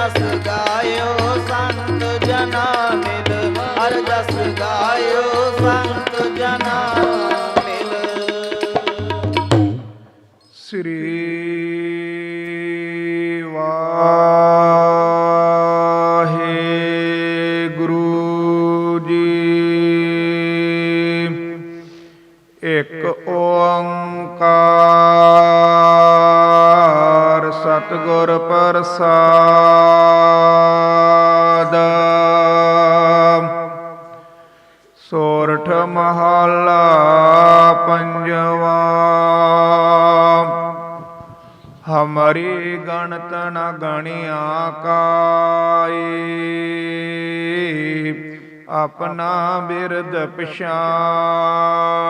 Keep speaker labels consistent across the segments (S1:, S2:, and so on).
S1: ਜਸ ਗਾਇਓ ਸੰਤ ਜਨਾ ਮਿਲ, ਹਰ ਜਸ ਗਾਇਓ ਸੰਤ ਜਨਾ ਮਿਲ।
S2: ਸ੍ਰੀ ਵਾਹਿਗੁਰੂ ਜੀ। ਇੱਕ ਓੰਕਾਰ ਸਤਿਗੁਰ ਪ੍ਰਸਾਦ। ਸੋਰਠ ਮਹਲਾ ਪੰਜਵਾ। ਹਮਰੀ ਗਣਤ ਨ ਗਣਿਆ ਕਾਈ। ਆਪਣਾ ਬਿਰਦ ਪਛਾਣ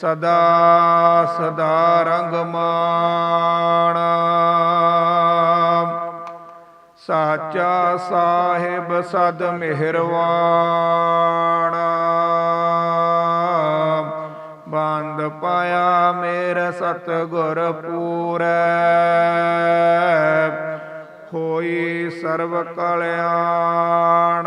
S2: ਸਦਾ ਸਦਾ ਰੰਗ ਮਾਣਾ ਸਾਚਾ ਸਾਹਿਬ ਸਦ ਮਿਹਰਵਾਨ। ਬੰਦ ਪਾਇਆ ਮੇਰਾ ਸਤਗੁਰ ਪੂਰੈ। ਹੋਈ ਸਰਬ ਕਲਿਆਣ।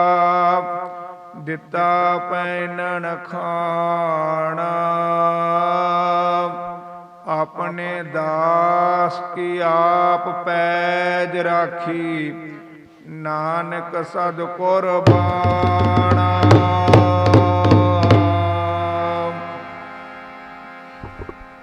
S2: ਦਿੱਤਾ ਪੈਨਣ ਖਾਣਾ। ਆਪਣੇ ਦਾਸ ਕੀ ਆਪ ਪੈਜ ਰਾਖੀ। ਨਾਨਕ ਸਦ ਕੁਰਬਾਨਾ।